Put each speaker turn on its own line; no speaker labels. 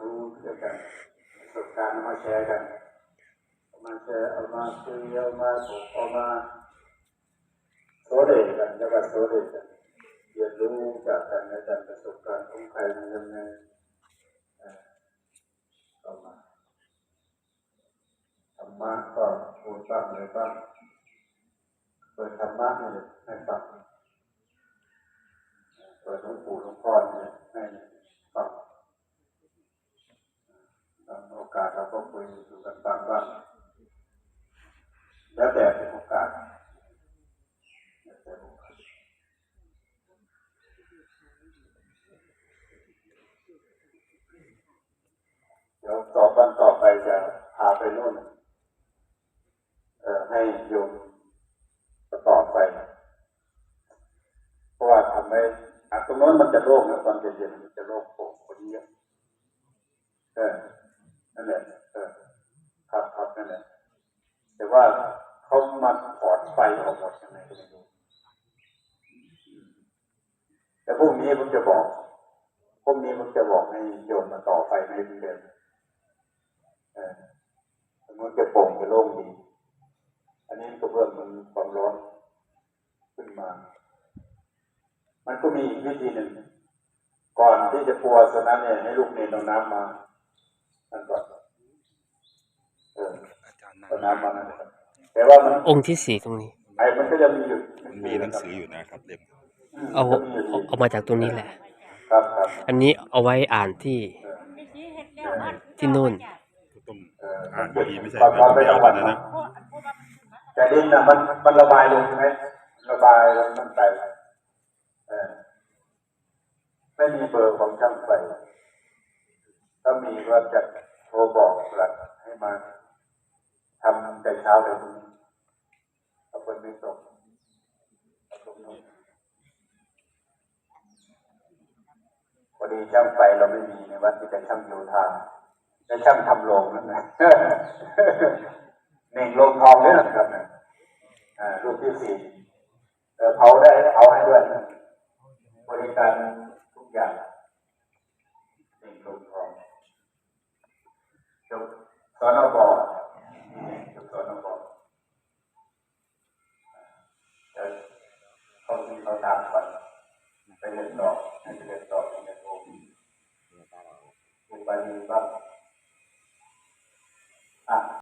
รู้เกี่ยวกันประสบการณ์มาแชร์กันเอามาแชร์เอามาคุยเอามาถกเอามาโซเดกันแล้วก็โซเดกันเรียนรู้จากกันและจากประสบการณ์ของใครมันยังไงเออเอามาธรรมะก็พูดบ้างอะไรบ้างเปิดธรรมะให้ให้ฟังเปิดหลวงปู่หลวงพ่อเนี่ยให้ฟัง ตามโอกาส เราก็คุยอยู่กันบ้างว่าแล้วแต่เป็นโอกาสแล้วแต่โอกาสเดี๋ยวต่อวันต่อไปจะพาไปนู่นเอ่อให้โยมต่อไป เพราะว่าทำให้อะตรงโน้นมันจะโล่งนะตอนเย็นๆมันจะโล่งโปร่งคนเยอะเออ นั่นแหละ เออ ครับครับนั่นแหละ แต่ว่าเขามาถอด ไฟออกหมดยังไงก็ไม่รู้อืมแต่พรุ่งนี้ผมจะบอกพรุ่งนี้ผมจะบอกให้โยมมาต่อไฟให้เดิมเออมันจะโปร่งจะโล่งดี อันนี้ก็เพิ่มมันความร้อนขึ้นมา มันก็มีอีกวิธีหนึ่ง ก่อนที่จะปัวสนั้นเนี่ยให้ลูกเนรเอาน้ำมานั่นก่อนเออ
อาจารย์นั่ง
เอาน้ำมานั่นก่อน แต่ว่ามัน
องค์ที่สี่ตรงนี้
ไอ้มันก็จะมีอยู่
มันมีหนังสืออยู่นะครับเล่ม
ม
เอา
ก็มียู่
เอาเอามาจากตรงนี้แหละ
ครับครับ
อันนี้เอาไว้อ่านที่
เออ
ที่นู่น
ต้อง
เออ
อ่านดีๆไม่ใช่
ตอนตอนไป
ไม่เอา
จังหวัด
นะนะ
แต่ดินน่ะมันมันระบายลงใช่ไหมระบายแล้วมันไปเออไม่มีเบอร์ของช่างไฟถ้ามีก็จะโทรบอกหลักให้มา ทำแต่เช้าเดี๋ยวนี้ถ้าคนไม่ส่งเอาส่งนู่นพอดีช่างไฟเราไม่มีในวัดที่แต่ช่างโยธาแต่ช่างทำโรงนั่นนะหนึ่งโรงทองเนี่ยนะครับเนี่ยอ่ารูปที่สี่เผาได้เผาให้ด้วยบริการทุกอย่างหนึ่งโรงทองจบสนบจบสนบเดี๋ยวเขา ที่เขาตามก่อนไปเรียนต่อไปเรียนต่อในโรงอุปาลีบ้าง